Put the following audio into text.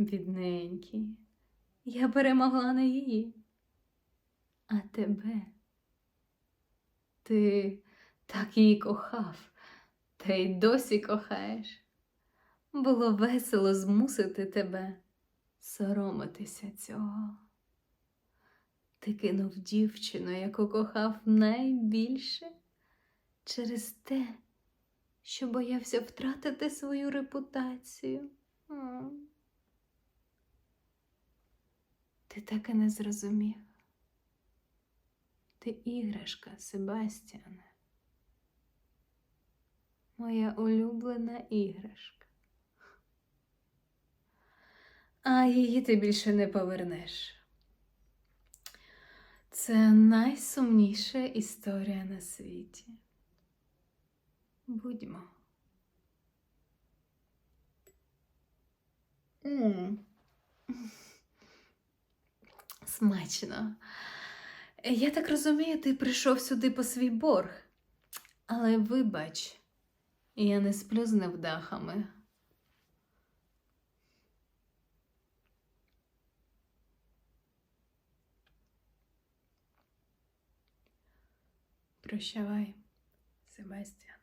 Бідненький, я перемогла не її, а тебе. Ти так її кохав, та й досі кохаєш. Було весело змусити тебе соромитися цього. Ти кинув дівчину, яку кохав найбільше через те, що боявся втратити свою репутацію. Ти так і не зрозумів. Ти іграшка, Себастьяне. Моя улюблена іграшка. А її ти більше не повернеш. Це найсумніша історія на світі. Будьмо. М. Смачно. Я так розумію, ти прийшов сюди по свій борг. Але вибач, я не сплю з невдахами. Прощавай, Себастьян.